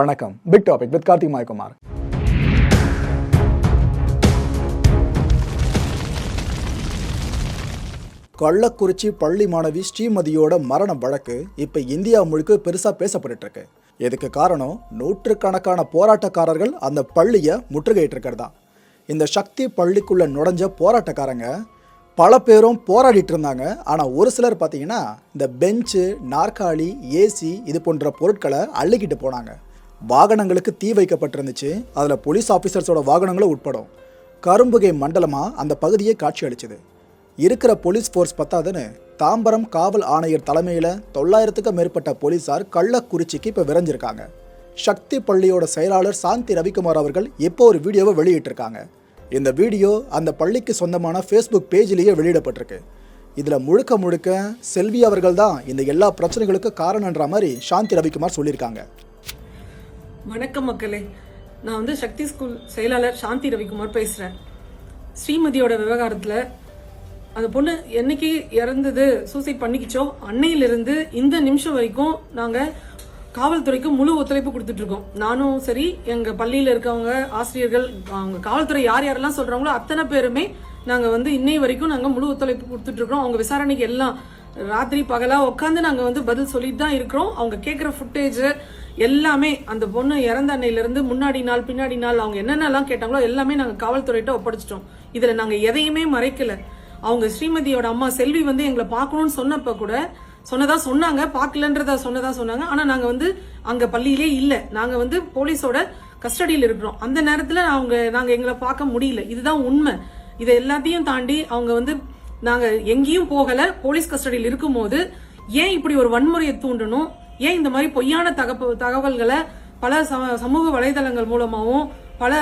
வணக்கம். Big topic with Karthik Mayakumar. Kallakurichi பள்ளி மாணவி ஸ்ரீமதியோட மரண வழக்கு இப்ப இந்தியா முழுக்க பெருசா பேசப்பட்டு இருக்கு இதுக்கு காரணம்? நூற்றுக்கணக்கான போராட்டக்காரர்கள் அந்த பள்ளியை முற்றுகையிட்டு இருக்கிறதா இந்த சக்தி பள்ளிக்குள்ள நுழைஞ்ச போராட்டக்காரங்க பல பேரும் போராடிட்டு இருந்தாங்க. ஆனால் ஒரு சிலர் பார்த்தீங்கன்னா இந்த பெஞ்சு நாற்காலி ஏசி இது போன்ற பொருட்களை அள்ளிக்கிட்டு போனாங்க. வாகனங்களுக்கு தீ வைக்கப்பட்டிருந்துச்சு. அதில் போலீஸ் ஆஃபீஸர்ஸோட வாகனங்களும் உட்படும். கரும்புகை மண்டலமாக அந்த பகுதியை காட்சி அளிச்சுது இருக்கிற போலீஸ் ஃபோர்ஸ் பத்தாதுன்னு தாம்பரம் காவல் ஆணையர் தலைமையில் தொள்ளாயிரத்துக்கும் மேற்பட்ட போலீஸார் கள்ளக்குறிச்சிக்கு இப்போ விரைஞ்சிருக்காங்க. சக்தி பள்ளியோட செயலாளர் சாந்தி ரவிக்குமார் அவர்கள் இப்போ ஒரு வீடியோவை வெளியிட்டிருக்காங்க. இந்த வீடியோ அந்த பள்ளிக்கு சொந்தமான ஃபேஸ்புக் பேஜிலேயே வெளியிடப்பட்டிருக்கு. இதில் முழுக்க முழுக்க செல்வி அவர்கள் தான் இந்த எல்லா பிரச்சனைகளுக்கும் காரணன்ற மாதிரி சாந்தி ரவிக்குமார் சொல்லியிருக்காங்க. வணக்கம் மக்களே. நான் வந்து சக்தி ஸ்கூல் செயலாளர் சாந்தி ரவிக்குமார் பேசுகிறேன் ஸ்ரீமதியோட விவகாரத்தில் அந்த பொண்ணு என்னைக்கு இறந்தது சூசைட் பண்ணிக்கிச்சோ அன்னையிலிருந்து இந்த நிமிஷம் வரைக்கும் நாங்கள் காவல்துறைக்கு முழு ஒத்துழைப்பு கொடுத்துட்ருக்கோம் நானும் சரி எங்கள் பள்ளியில் இருக்கவங்க ஆசிரியர்கள் அவங்க காவல்துறை யார் யாரெல்லாம் சொல்கிறாங்களோ அத்தனை பேருமே நாங்கள் வந்து இன்னை வரைக்கும் நாங்கள் முழு ஒத்துழைப்பு கொடுத்துட்ருக்கோம் அவங்க விசாரணைக்கு எல்லாம் ராத்திரி பகலாக உட்காந்து நாங்கள் வந்து பதில் சொல்லிட்டு தான் இருக்கிறோம். அவங்க கேட்குற ஃபுட்டேஜ் எல்லாமே அந்த பொண்ணு இறந்த அன்னையிலிருந்து முன்னாடி நாள் பின்னாடி நாள் அவங்க என்னென்னலாம் கேட்டாங்களோ எல்லாமே நாங்கள் காவல்துறையிட்ட ஒப்படைச்சிட்டோம். இதில் நாங்கள் எதையுமே மறைக்கல. அவங்க ஸ்ரீமதியோட அம்மா செல்வி வந்து எங்களை பார்க்கணும்னு சொன்னப்ப கூட சொன்னதா சொன்னாங்க பார்க்கலன்றதா சொன்னதா சொன்னாங்க. ஆனால் நாங்கள் வந்து அங்கே பள்ளியிலே இல்லை. நாங்கள் வந்து போலீஸோட கஸ்டடியில் இருக்கிறோம். அந்த நேரத்தில் அவங்க நாங்கள் எங்களை பார்க்க முடியல. இதுதான் உண்மை. இதை எல்லாத்தையும் தாண்டி அவங்க வந்து நாங்கள் எங்கேயும் போகலை. போலீஸ் கஸ்டடியில் இருக்கும்போது ஏன் இப்படி ஒரு வன்முறையை தூண்டணும்? ஏன் இந்த மாதிரி பொய்யான தகப்பு தகவல்களை பல ச சமூக வலைதளங்கள் மூலமாகவும் பல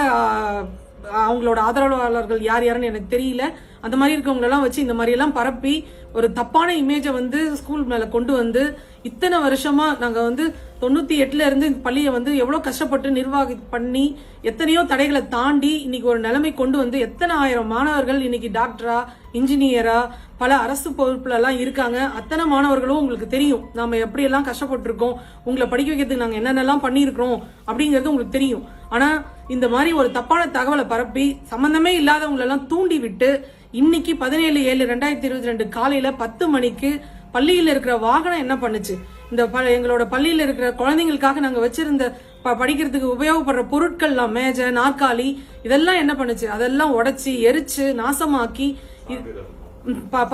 அவங்களோட ஆதரவாளர்கள் யார் யாருன்னு எனக்கு தெரியல. அந்த மாதிரி இருக்கவங்களெல்லாம் வச்சு இந்த மாதிரி எல்லாம் பரப்பி ஒரு தப்பான இமேஜை வந்து ஸ்கூல் மேல கொண்டு வந்து இத்தனை வருஷமா நாங்க வந்து தொண்ணூற்றி எட்டுல இருந்து இந்த பள்ளியை வந்து எவ்வளோ கஷ்டப்பட்டு நிர்வாகி பண்ணி எத்தனையோ தடைகளை தாண்டி இன்னைக்கு ஒரு நிலைமை கொண்டு வந்து எத்தனை ஆயிரம் மாணவர்கள் இன்னைக்கு டாக்டரா இன்ஜினியரா பல அரசு பொறுப்புலலாம் இருக்காங்க. அத்தனை மாணவர்களும் உங்களுக்கு தெரியும். நாம எப்படியெல்லாம் கஷ்டப்பட்டிருக்கோம் உங்களை படிக்க வைக்கிறதுக்கு நாங்கள் என்னென்னலாம் பண்ணியிருக்கிறோம் அப்படிங்கிறது உங்களுக்கு தெரியும். ஆனால் இந்த மாதிரி ஒரு தப்பான தகவலை பரப்பி சம்மந்தமே இல்லாதவங்களெல்லாம் தூண்டி விட்டு இன்னைக்கு பதினேழு ஏழு ரெண்டாயிரத்தி இருபத்தி ரெண்டு காலையில பத்து மணிக்கு பள்ளியில் இருக்கிற வாகனம் என்ன பண்ணுச்சு? இந்த எங்களோட பள்ளியில் இருக்கிற குழந்தைங்களுக்காக நாங்க வச்சிருந்த ப- படிக்கிறதுக்கு உபயோகப்படுற பொருட்கள்லாம் மேஜை நாற்காலி இதெல்லாம் என்ன பண்ணுச்சு? அதெல்லாம் உடைச்சி எரிச்சு நாசமாக்கி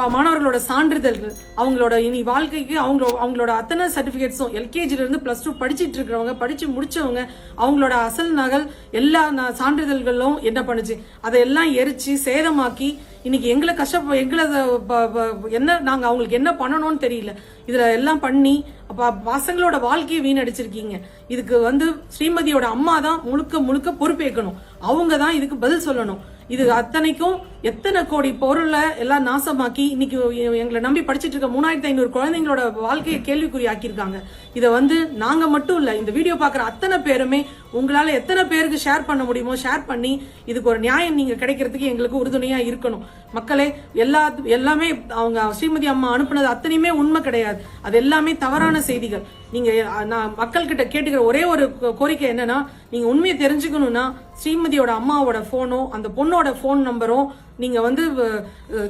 மாணவர்களோட சான்றிதழ்கள் அவங்களோட இனி வாழ்க்கைக்கு அவங்க அவங்களோட அத்தனை சர்டிஃபிகேட்ஸும் எல்கேஜிலேருந்து ப்ளஸ் டூ படிச்சிட்டு இருக்கிறவங்க படித்து முடிச்சவங்க அவங்களோட அசல் நகல் எல்லா சான்றிதழ்களும் என்ன பண்ணுச்சு? அதையெல்லாம் எரிச்சு சேதமாக்கி இன்னைக்கு எங்களை கஷ்டப்ப எங்களை ப- என்ன நாங்கள் அவங்களுக்கு என்ன பண்ணணும்னு தெரியல. இதில் எல்லாம் பண்ணி அப்போ பசங்களோட வாழ்க்கையை வீணடிச்சிருக்கீங்க. இதுக்கு வந்து ஸ்ரீமதியோட அம்மா தான் முழுக்க முழுக்க பொறுப்பேற்கணும். அவங்க தான் இதுக்கு பதில் சொல்லணும். இது அத்தனைக்கும் எத்தனை கோடி பொருளை எல்லாம் நாசமாக்கி இன்னைக்கு எங்களை நம்பி படிச்சுட்டு இருக்க மூணாயிரத்தி ஐநூறு குழந்தைங்களோட வாழ்க்கையை கேள்விக்குறி ஆக்கியிருக்காங்க இதை வந்து நாங்கள் மட்டும் இல்லை இந்த வீடியோ பார்க்குற அத்தனை பேருமே உங்களால் எத்தனை பேருக்கு ஷேர் பண்ண முடியுமோ ஷேர் பண்ணி இதுக்கு ஒரு நியாயம் நீங்கள் கிடைக்கிறதுக்கு எங்களுக்கு உறுதுணையாக இருக்கணும். மக்களே எல்லா எல்லாமே அவங்க ஸ்ரீமதி அம்மா அனுப்புனது அத்தனையுமே உண்மை கிடையாது. அது எல்லாமே தவறான செய்திகள். நீங்கள் நான் மக்கள்கிட்ட கேட்டுக்கிற ஒரே ஒரு கோ- கோரிக்கை என்னன்னா நீங்கள் உண்மையை தெரிஞ்சுக்கணும்னா ஸ்ரீமதியோட அம்மாவோட ஃபோனோ அந்த பொண்ணோட ஃபோன் நம்பரும் நீங்க வந்து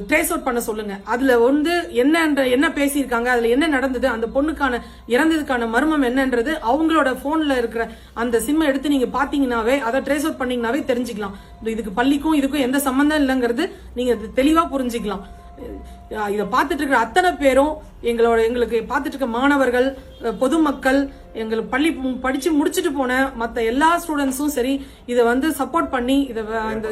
ட்ரேஸ் அவுட் பண்ண சொல்லுங்க. அதுல வந்து என்னன்ற என்ன பேசியிருக்காங்க அதுல என்ன நடந்தது அந்த பொண்ணுக்கான இறந்ததுக்கான மர்மம் என்னன்றது அவங்களோட போன்ல இருக்கிற அந்த சிம்மை எடுத்து நீங்க பாத்தீங்கன்னாவே அதை ட்ரேஸ் அவுட் பண்ணீங்கன்னாவே தெரிஞ்சுக்கலாம். இதுக்கு பள்ளிக்கும் இதுக்கும் எந்த சம்பந்தம் இல்லைங்கிறது நீங்க தெளிவா புரிஞ்சுக்கலாம். இதை பார்த்துட்டு இருக்கிற அத்தனை பேரும் எங்களோட எங்களுக்கு பார்த்துட்டு இருக்க மாணவர்கள் பொதுமக்கள் எங்களுக்கு பள்ளி படிச்சு முடிச்சுட்டு போன மற்ற எல்லா ஸ்டூடெண்ட்ஸும் சரி இதை வந்து சப்போர்ட் பண்ணி இதை வ- இந்த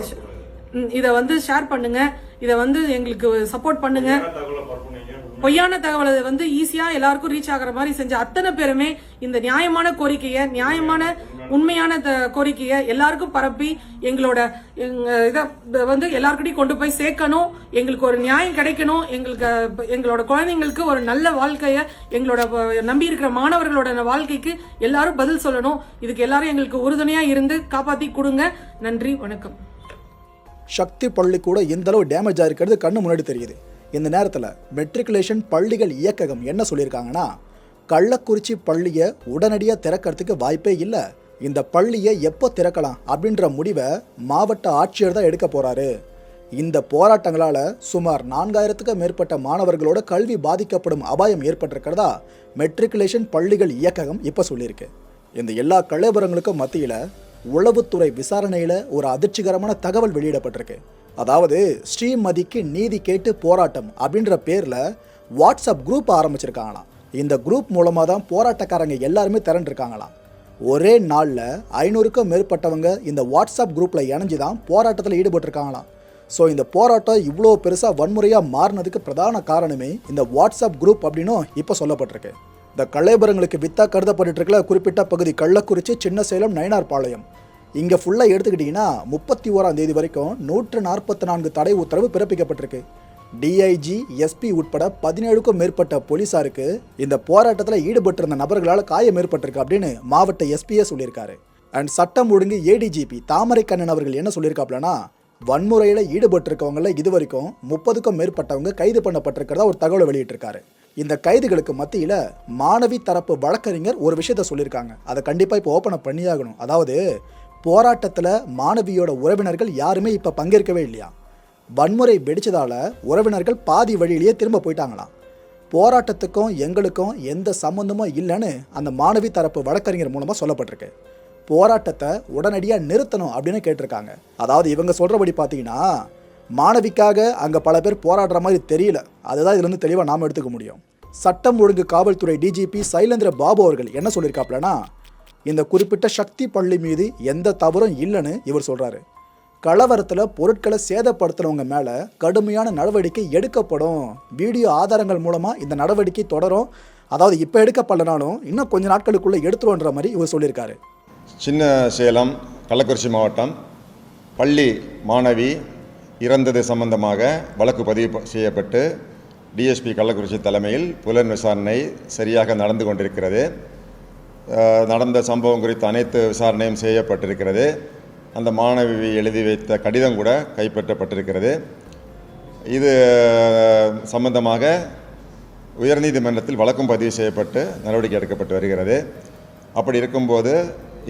இதை வந்து ஷேர் பண்ணுங்க. இதை வந்து எங்களுக்கு சப்போர்ட் பண்ணுங்க. பொய்யான தகவலை வந்து ஈஸியா எல்லாருக்கும் ரீச் ஆகுற மாதிரி செஞ்ச அத்தனை பேருமே இந்த நியாயமான கோரிக்கையை நியாயமான உண்மையான த- கோரிக்கையை எல்லாருக்கும் பரப்பி எங்களோட எங்க இதை வந்து எல்லாருக்கிட்டையும் கொண்டு போய் சேர்க்கணும். எங்களுக்கு ஒரு நியாயம் கிடைக்கணும். எங்களுக்கு எங்களோட குழந்தைங்களுக்கு ஒரு நல்ல வாழ்க்கைய எங்களோட நம்பி இருக்கிற மாணவர்களோட வாழ்க்கைக்கு எல்லாரும் பதில் சொல்லணும். இதுக்கு எல்லாரும் எங்களுக்கு உறுதுணையா இருந்து காப்பாத்தி கொடுங்க. நன்றி வணக்கம். சக்தி பள்ளி கூட அளவு டேமேஜ் ஆயிருக்கிறது கண்ணு முன்னாடி தெரியுது. இந்த நேரத்தில் மெட்ரிகுலேஷன் பள்ளிகள் இயக்ககம் என்ன சொல்லியிருக்காங்கன்னா கள்ளக்குறிச்சி பள்ளியை உடனடியாக திறக்கிறதுக்கு வாய்ப்பே இல்லை. இந்த பள்ளியை எப்போ திறக்கலாம் அப்படின்ற முடிவை மாவட்ட ஆட்சியர் தான் எடுக்க போகிறாரு இந்த போராட்டங்களால் சுமார் நான்காயிரத்துக்கும் மேற்பட்ட மாணவர்களோட கல்வி பாதிக்கப்படும் அபாயம் ஏற்பட்டிருக்கிறதா மெட்ரிகுலேஷன் பள்ளிகள் இயக்ககம் இப்போ சொல்லியிருக்கு. இந்த எல்லா கலைபுரங்களுக்கும் மத்தியில் உளவுத்துறை விசாரணையில் ஒரு அதிர்ச்சிகரமான தகவல் வெளியிடப்பட்டிருக்கு. அதாவது ஸ்ரீமதிக்கு நீதி கேட்டு போராட்டம் அப்படின்ற பேரில் வாட்ஸ்அப் குரூப் ஆரம்பிச்சிருக்காங்களாம். இந்த குரூப் மூலமாக தான் போராட்டக்காரங்க எல்லாருமே திரண்டிருக்காங்களாம். ஒரே நாளில் ஐநூறுக்கும் மேற்பட்டவங்க இந்த வாட்ஸ்அப் குரூப்பில் இணைஞ்சு தான் போராட்டத்தில் ஈடுபட்டிருக்காங்களாம். ஸோ இந்த போராட்டம் இவ்வளோ பெருசாக வன்முறையாக மாறினதுக்கு பிரதான காரணமே இந்த வாட்ஸ்அப் குரூப் அப்படின்னும் இப்போ சொல்லப்பட்டிருக்கு. இந்த கள்ளேபரங்களுக்கு வித்தா கருதப்பட்டு இருக்கல குறிப்பிட்ட பகுதி கள்ளக்குறிச்சி சின்ன சேலம் நயினார்பாளையம். இங்கே ஃபுல்லாக எடுத்துக்கிட்டிங்கன்னா முப்பத்தி ஓராம் தேதி வரைக்கும் நூற்று நாற்பத்தி நான்கு தடை உத்தரவு பிறப்பிக்கப்பட்டிருக்கு. டிஐஜி எஸ்பி உட்பட பதினேழுக்கும் மேற்பட்ட போலீசாருக்கு இந்த போராட்டத்தில் ஈடுபட்டிருந்த நபர்களால் காயம் ஏற்பட்டிருக்கு அப்படின்னு மாவட்ட எஸ்பியே சொல்லியிருக்காரு. அண்ட் சட்டம் ஒழுங்கு ஏடிஜிபி தாமரை கண்ணன் அவர்கள் என்ன சொல்லியிருக்காப்லனா வன்முறையில் ஈடுபட்டிருக்கவங்கள இது வரைக்கும் முப்பதுக்கும் மேற்பட்டவங்க கைது பண்ணப்பட்டிருக்கிறதா ஒரு தகவலை வெளியிட்டிருக்காரு. இந்த கைதுகளுக்கு மத்தியில் மாணவி தரப்பு வழக்கறிஞர் ஒரு விஷயத்த சொல்லியிருக்காங்க. அதை கண்டிப்பாக இப்போ ஓப்பன் அப் பண்ணியாகணும். அதாவது போராட்டத்தில் மாணவியோட உறவினர்கள் யாருமே இப்போ பங்கேற்கவே இல்லையா? வன்முறை வெடித்ததால் உறவினர்கள் பாதி வழியிலேயே திரும்ப போயிட்டாங்களாம். போராட்டத்துக்கும் எங்களுக்கும் எந்த சம்மந்தமும் இல்லைன்னு அந்த மாணவி தரப்பு வழக்கறிஞர் மூலமாக சொல்லப்பட்டிருக்கு. போராட்டத்தை உடனடியாக நிறுத்தணும் அப்படின்னு கேட்டிருக்காங்க. அதாவது இவங்க சொல்கிறபடி பார்த்தீங்கன்னா மாணவிக்காக அங்கே பல பேர் போராடுற மாதிரி தெரியல. அதுதான் இதுலேருந்து தெளிவாக நாம் எடுத்துக்க முடியும். சட்டம் ஒழுங்கு காவல்துறை டிஜிபி சைலேந்திர பாபு அவர்கள் என்ன சொல்லியிருக்காப்லனா இந்த குறிப்பிட்ட சக்தி பள்ளி மீது எந்த தவறும் இல்லைன்னு இவர் சொல்கிறாரு கலவரத்தில் பொருட்களை சேதப்படுத்துகிறவங்க மேலே கடுமையான நடவடிக்கை எடுக்கப்படும். வீடியோ ஆதாரங்கள் மூலமாக இந்த நடவடிக்கை தொடரும். அதாவது இப்போ எடுக்கப்படலனாலும் இன்னும் கொஞ்ச நாட்களுக்குள்ளே எடுத்துருவோன்ற மாதிரி இவர் சொல்லியிருக்காரு. சின்ன சேலம் கள்ளக்குறிச்சி மாவட்டம் பள்ளி மாணவி இறந்தது சம்பந்தமாக வழக்கு பதிவு செய்யப்பட்டு டிஎஸ்பி கள்ளக்குறிச்சி தலைமையில் புலன் விசாரணை சரியாக நடந்து கொண்டிருக்கிறது. நடந்த சம்பவம் குறித்து அனைத்து விசாரணையும் செய்யப்பட்டிருக்கிறது. அந்த மாணவி எழுதி வைத்த கடிதம் கூட கைப்பற்றப்பட்டிருக்கிறது. இது சம்பந்தமாக உயர்நீதிமன்றத்தில் வழக்கும் பதிவு செய்யப்பட்டு நடவடிக்கை எடுக்கப்பட்டு வருகிறது. அப்படி இருக்கும்போது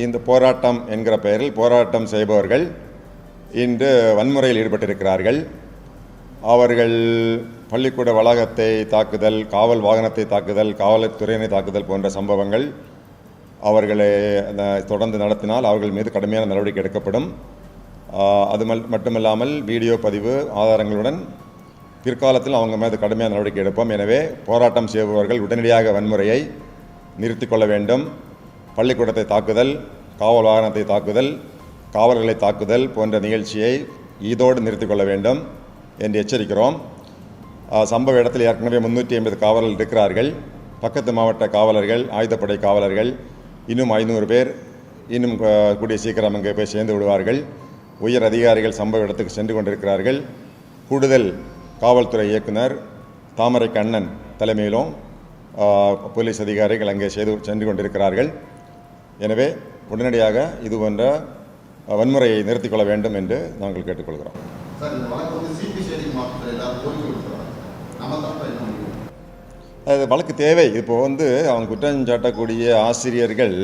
இந்த போராட்டம் என்கிற பெயரில் போராட்டம் செய்பவர்கள் இன்று வன்முறையில் ஈடுபட்டிருக்கிறார்கள். அவர்கள் பள்ளிக்கூட வளாகத்தை தாக்குதல் காவல் வாகனத்தை தாக்குதல் காவல்துறையினை தாக்குதல் போன்ற சம்பவங்கள் அவர்களை தொடர்ந்து நடத்தினால் அவர்கள் மீது கடுமையான நடவடிக்கை எடுக்கப்படும். அது மல்- மட்டுமில்லாமல் வீடியோ பதிவு ஆதாரங்களுடன் பிற்காலத்தில் அவங்க மீது கடுமையான நடவடிக்கை எடுப்போம். எனவே போராட்டம் செய்பவர்கள் உடனடியாக வன்முறையை நிறுத்திக்கொள்ள வேண்டும். பள்ளிக்கூடத்தை தாக்குதல் காவல் வாகனத்தை தாக்குதல் காவலர்களை தாக்குதல் போன்ற நிகழ்ச்சியை இதோடு நிறுத்திக் கொள்ள வேண்டும் என்று எச்சரிக்கிறோம். சம்பவ இடத்தில் ஏற்கனவே முன்னூற்றி ஐம்பது காவலர்கள் இருக்கிறார்கள். பக்கத்து மாவட்ட காவலர்கள் ஆயுதப்படை காவலர்கள் இன்னும் ஐநூறு பேர் இன்னும் கூடிய சீக்கிரம் அங்கே போய் சேர்ந்து விடுவார்கள். உயர் அதிகாரிகள் சம்பவ இடத்துக்கு சென்று கொண்டிருக்கிறார்கள். கூடுதல் காவல்துறை இயக்குனர் தாமரை கண்ணன் தலைமையிலும் போலீஸ் அதிகாரிகள் அங்கே செய்து சென்று கொண்டிருக்கிறார்கள். எனவே உடனடியாக இது போன்ற வன்முறையை நிறுத்திக் கொள்ள வேண்டும் என்று நாங்கள் கேட்டுக்கொள்கிறோம். அது வழக்கு தேவை. இப்போ வந்து அவங்க குற்றம் சாட்டக்கூடிய ஆசிரியர்கள்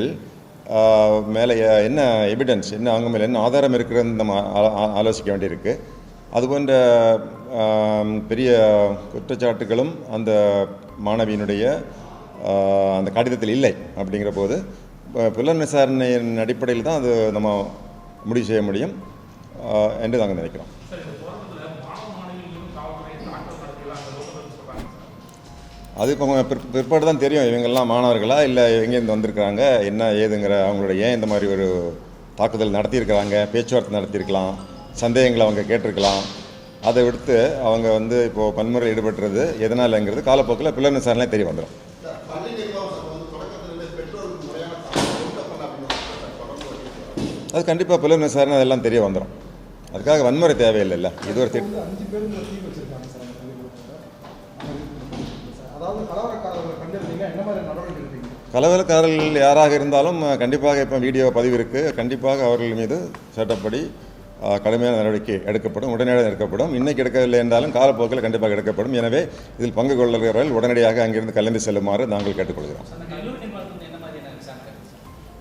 மேலே என்ன எவிடன்ஸ் என்ன அவங்க மேலே என்ன ஆதாரம் இருக்கிறதுன்னு நம்ம ஆலோசிக்க வேண்டியிருக்கு. அதுபோன்ற ஆம், பெரிய குற்றச்சாட்டுகளும் அந்த மாணவியினுடைய அந்த கடிதத்தில் இல்லை அப்படிங்கிற போது புலன் விசாரணையின் அடிப்படையில் தான் அது நம்ம முடிவு செய்ய முடியும். என்று நாங்கள் நினைக்கிறோம். அது இப்போ பிற் பிற்பாடு தான் தெரியும். இவங்கெல்லாம் மாணவர்களா இல்லை எங்கேருந்து வந்திருக்கிறாங்க? என்ன ஏதுங்கிற அவங்களோட ஏன் இந்த மாதிரி ஒரு தாக்குதல் நடத்தியிருக்கிறாங்க? பேச்சுவார்த்தை நடத்தியிருக்கலாம். சந்தேகங்களை அவங்க கேட்டிருக்கலாம். அதை விடுத்து அவங்க வந்து இப்போது வன்முறையில் ஈடுபட்டுறது எதனாலங்கிறது காலப்போக்கில் பிள்ளை விசாரணையே தெரிய வந்துடும் சார் பள்ளி நிர்வாகம் வந்து தொடக்கத்திலிருந்தே பெற்றோருக்கு முறையான தகவல் கொடுக்கப்படல அப்படின்னு தொடர்ந்து வலியுறுத்துறாங்க. அது கண்டிப்பாக புலன் விசாரணை அதெல்லாம் தெரிய வந்துடும் அதுக்காக வன்முறை தேவையில்லைல்ல. இது ஒரு திட்டம் கலவரக்காரர்கள் யாராக இருந்தாலும் கண்டிப்பாக இப்போ வீடியோ பதிவு இருக்குது கண்டிப்பாக அவர்கள் மீது சட்டப்படி கடுமையான நடவடிக்கை எடுக்கப்படும் உடனடியாக எடுக்கப்படும். இன்னைக்கு எடுக்கவில்லை என்றாலும் காலப்போக்கில் கண்டிப்பாக எடுக்கப்படும். எனவே இதில் பங்கு கொள்ளுகிறவர்கள் உடனடியாக அங்கிருந்து கலந்து செல்லுமாறு நாங்கள் கேட்டுக்கொள்கிறோம்.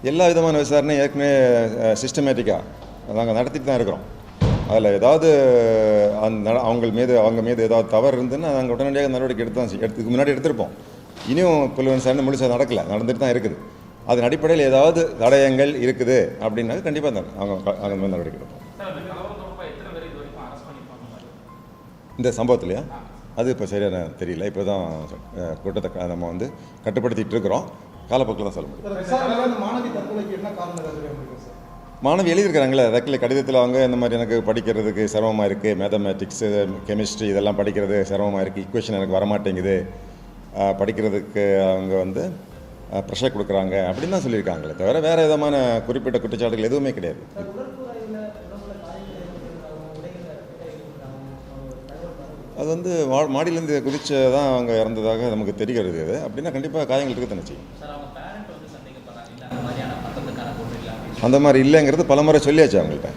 எல்லா விதமான விசாரணையும் ஏற்கனவே சிஸ்டமேட்டிக்காக நாங்கள் நடத்திட்டு தான் இருக்கிறோம். அதில் ஏதாவது அந்த நட- அவங்க மீது அவங்க மீது ஏதாவது தவறு இருந்துன்னா நாங்கள் உடனடியாக நடவடிக்கை எடுத்து தான் எடுத்துக்கு முன்னாடி எடுத்திருப்போம். இனியும் புலன் விசாரணை முழுசாக நடக்கல நடந்துட்டு தான் இருக்குது. அதன் அடிப்படையில் ஏதாவது தடயங்கள் இருக்குது அப்படின்னாக்க கண்டிப்பாக அவங்க அவங்க மேல் நடவடிக்கை எடுப்போம். இந்த சம்பவத்துலையா? அது இப்போ சரியான தெரியல இப்போ தான் கூட்டத்தை க- நம்ம வந்து கட்டுப்படுத்திட்டு இருக்கிறோம். காலப்போக்கில் தான் சொல்ல முடியும். தற்கொலைக்கு என்ன காரணம் ஏதாவது சார். மாணவி எழுதியிருக்கிறாங்களே ரெக்கில் கடிதத்தில் அவங்க இந்த மாதிரி எனக்கு படிக்கிறதுக்கு சிரமமாக இருக்குது மேத்தமேட்டிக்ஸு கெமிஸ்ட்ரி இதெல்லாம் படிக்கிறது சிரமமாக இருக்குது இக்குவேஷன் எனக்கு வரமாட்டேங்குது. படிக்கிறதுக்கு அவங்க வந்து ப்ரெஷர் கொடுக்குறாங்க அப்படின்னு தான் சொல்லியிருக்காங்களே தவிர வேறு விதமான குறிப்பிட்ட குற்றச்சாட்டுகள் எதுவுமே கிடையாது. அது வந்து வா மாடியிலேருந்து குதிச்சு தான் அவங்க இறந்ததாக நமக்கு தெரிகிறது. அது அப்படின்னா கண்டிப்பாக காயங்கள் இருக்க தானே செய்யும் அந்த மாதிரி இல்லைங்கிறது பலமுறை சொல்லியாச்சு அவங்கள்ட்ட.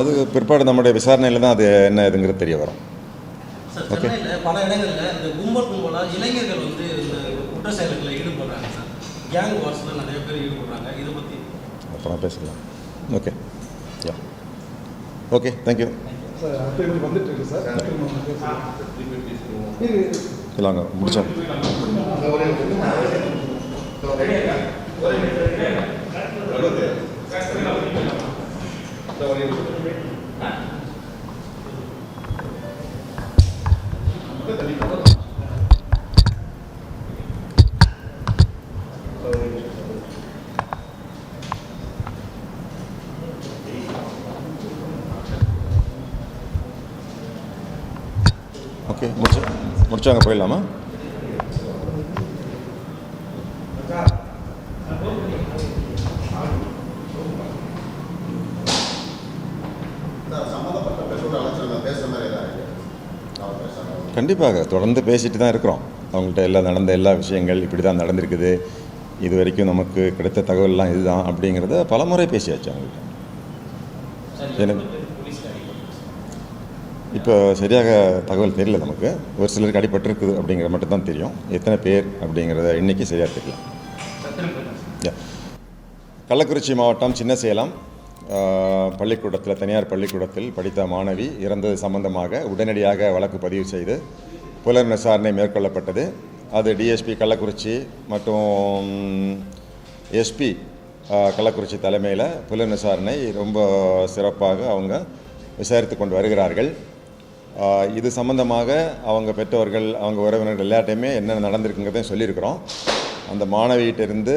அது பிற்பாடு நம்முடைய விசாரணையில் தான் அது என்ன இதுங்கிறது தெரிய வரும். சார் சென்னையில் பல இடங்கள்ல இந்த கும்பல் கும்பலா இளைஞர்கள் வந்து இந்த குற்ற செயல்களில் ஈடுபடுறாங்க சார். கேங் வார்ஸில் நிறைய பேர் ஈடுபடுறாங்க. இதை பற்றி அப்புறம் பேசலாம் ஓகே யா ஓகே தேங்க்யூ இது வந்துட்டு இருக்கு சார். திரும்ப வந்து பேசலாம். ஓகே முடிச்சு முடிச்சாங்க போயிடலாமா? கண்டிப்பாக தொடர்ந்து பேசிட்டு தான் இருக்கிறோம். அவங்கள்ட்ட எல்லாம் நடந்த எல்லா விஷயங்கள் இப்படி தான் நடந்திருக்குது. இது வரைக்கும் நமக்கு கிடைத்த தகவல்லாம் இதுதான் அப்படிங்கிறத பலமுறை பேசியாச்சு அவங்கள்ட்ட. எனக்கு இப்போ சரியாக தகவல் தெரியல நமக்கு. ஒரு சிலருக்கு அடிபட்டிருக்குது அப்படிங்கிறது மட்டும் தான் தெரியும். எத்தனை பேர் அப்படிங்கிறத இன்னைக்கு சரியாக தெரியல. கள்ளக்குறிச்சி மாவட்டம் சின்ன சேலம் பள்ளிக்கூடத்தில் தனியார் பள்ளிக்கூடத்தில் படித்த மாணவி இறந்தது சம்பந்தமாக உடனடியாக வழக்கு பதிவு செய்து புலன் விசாரணை மேற்கொள்ளப்பட்டது. அது டிஎஸ்பி கள்ளக்குறிச்சி மற்றும் எஸ்பி கள்ளக்குறிச்சி தலைமையில் புலன் விசாரணை ரொம்ப சிறப்பாக அவங்க விசாரித்து கொண்டு வருகிறார்கள். இது சம்பந்தமாக அவங்க பெற்றோர்கள் அவங்க உறவினர்கள் எல்லாட்டையுமே என்ன நடந்திருக்குங்கிறதையும் சொல்லியிருக்கிறோம். அந்த மாணவியிட்டிருந்து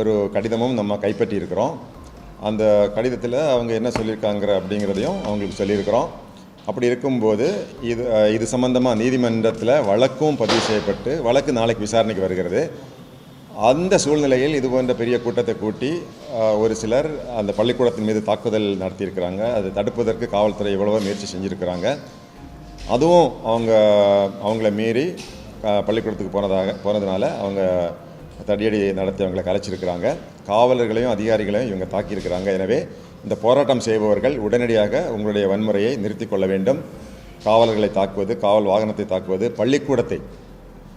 ஒரு கடிதமும் நம்ம கைப்பற்றியிருக்கிறோம். அந்த கடிதத்தில் அவங்க என்ன சொல்லியிருக்காங்கிற அப்படிங்கிறதையும் அவங்களுக்கு சொல்லியிருக்கிறோம். அப்படி இருக்கும்போது இது இது சம்பந்தமாக நீதிமன்றத்தில் வழக்கும் பதிவு செய்யப்பட்டு வழக்கு நாளைக்கு விசாரணைக்கு வருகிறது. அந்த சூழ்நிலையில் இது போன்ற பெரிய கூட்டத்தை கூட்டி ஒரு சிலர் அந்த பள்ளிக்கூடத்தின் மீது தாக்குதல் நடத்தியிருக்கிறாங்க. அதை தடுப்பதற்கு காவல்துறை எவ்வளவோ முயற்சி செஞ்சுருக்கிறாங்க. அதுவும் அவங்க அவங்கள மீறி பள்ளிக்கூடத்துக்கு போனதாக போனதுனால அவங்க தடியடி நடத்தி அவங்களை கலைச்சிருக்கிறாங்க. காவலர்களையும் அதிகாரிகளையும் இவங்க தாக்கியிருக்கிறாங்க. எனவே இந்த போராட்டம் செய்பவர்கள் உடனடியாக உங்களுடைய வன்முறையை நிறுத்திக் கொள்ள வேண்டும். காவலர்களை தாக்குவது காவல் வாகனத்தை தாக்குவது பள்ளிக்கூடத்தை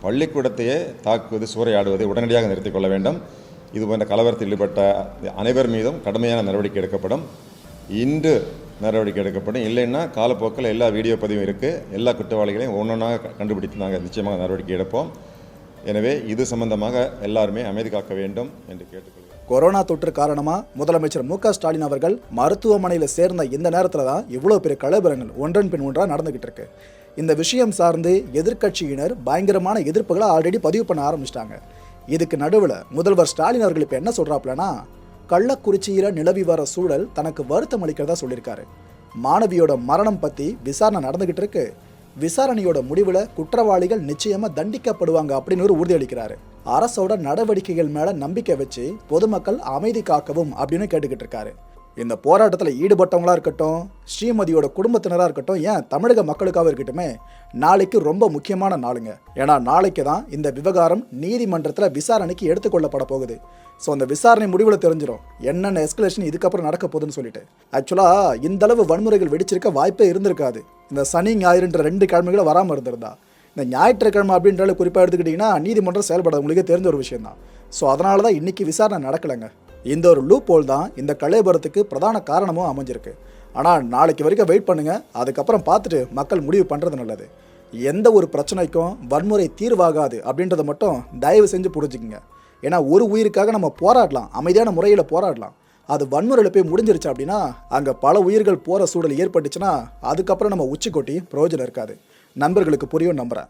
பள்ளிக்கூடத்தையே தாக்குவது சூறையாடுவதை உடனடியாக நிறுத்திக் கொள்ள வேண்டும். இது போன்ற கலவரத்தில் ஈடுபட்ட அனைவர் மீதும் கடுமையான நடவடிக்கை எடுக்கப்படும். இன்று நடவடிக்கை எடுக்கப்படும். இல்லைன்னா காலப்போக்கில் எல்லா வீடியோ பதிவும் இருக்குது எல்லா குற்றவாளிகளையும் ஒன்றொன்றாக கண்டுபிடித்து நாங்கள் நிச்சயமாக நடவடிக்கை எடுப்போம். எனவே இது சம்பந்தமாக எல்லாருமே அமைதி காக்க வேண்டும் என்று கேட்டுக்கொள்கிறேன். கொரோனா தொற்று காரணமாக முதலமைச்சர் மு க ஸ்டாலின் அவர்கள் மருத்துவமனையில் சேர்ந்த இந்த நேரத்தில் தான் இவ்வளோ பெரிய கலவரங்கள் ஒன்றன் பின் ஒன்றாக நடந்துகிட்டு இருக்கு. இந்த விஷயம் சார்ந்து எதிர்க்கட்சியினர் பயங்கரமான எதிர்ப்புகளை ஆல்ரெடி பதிவு பண்ண ஆரம்பிச்சிட்டாங்க. இதுக்கு நடுவில் முதல்வர் ஸ்டாலின் அவர்கள் இப்போ என்ன சொல்றாப்லனா கள்ளக்குறிச்சியில் நிலவி வர சூழல் தனக்கு வருத்தம் அளிக்கிறதா சொல்லியிருக்காரு. மாணவியோட மரணம் பற்றி விசாரணை நடந்துகிட்டு இருக்கு. விசாரணையோட முடிவில் குற்றவாளிகள் நிச்சயமாக தண்டிக்கப்படுவாங்க அப்படின்னு ஒரு உறுதியளிக்கிறாரு அரசோட நடவடிக்கைகள் மேலே நம்பிக்கை வச்சு பொதுமக்கள் அமைதி காக்கவும் அப்படின்னு கேட்டுக்கிட்டு இருக்காரு. இந்த போராட்டத்தில் ஈடுபட்டவங்களாக இருக்கட்டும் ஸ்ரீமதியோட குடும்பத்தினராக இருக்கட்டும் ஏன் தமிழக மக்களுக்காக இருக்கட்டுமே நாளைக்கு ரொம்ப முக்கியமான நாளுங்க. ஏன்னா நாளைக்கு தான் இந்த விவகாரம் நீதிமன்றத்தில் விசாரணைக்கு எடுத்துக்கொள்ளப்பட போகுது. ஸோ அந்த விசாரணை முடிவில் தெரிஞ்சிடும் என்னென்ன எஸ்கலேஷன் இதுக்கப்புறம் நடக்க போகுதுன்னு சொல்லிட்டு. ஆக்சுவலாக இந்தளவு வன்முறைகள் வெடிச்சிருக்க வாய்ப்பே இருந்திருக்காது. இந்த சனி ஞாயிறுன்ற ரெண்டு கிழமைகளும் வராமல் இருந்திருந்தா. இந்த ஞாயிற்றுக்கிழமை அப்படின்றால குறிப்பாக எடுத்துக்கிட்டிங்கன்னா நீதிமன்றம் செயல்பட உங்களுக்கே தெரிஞ்ச ஒரு விஷயம் தான் ஸோ அதனால தான் இன்றைக்கி விசாரணை நடக்கலைங்க. இந்த ஒரு லூப் போல் தான் இந்த கலையபுரத்துக்கு பிரதான காரணமும் அமைஞ்சிருக்கு. ஆனால் நாளைக்கு வரைக்கும் வெயிட் பண்ணுங்கள் அதுக்கப்புறம் பார்த்துட்டு மக்கள் முடிவு பண்ணுறது நல்லது. எந்த ஒரு பிரச்சனைக்கும் வன்முறை தீர்வாகாது அப்படின்றத மட்டும் தயவு செஞ்சு புரிஞ்சுக்குங்க. ஏன்னா ஒரு உயிருக்காக நம்ம போராடலாம். அமைதியான முறையில் போராடலாம். அது வன்முறையில் போய் முடிஞ்சிருச்சு அப்படின்னா அங்கே பல உயிர்கள் போகிற சூழல் ஏற்பட்டுச்சுன்னா அதுக்கப்புறம் நம்ம உச்சி கொட்டி பிரயோஜனம் இருக்காது. நண்பர்களுக்கு புரியும் நம்புகிறேன்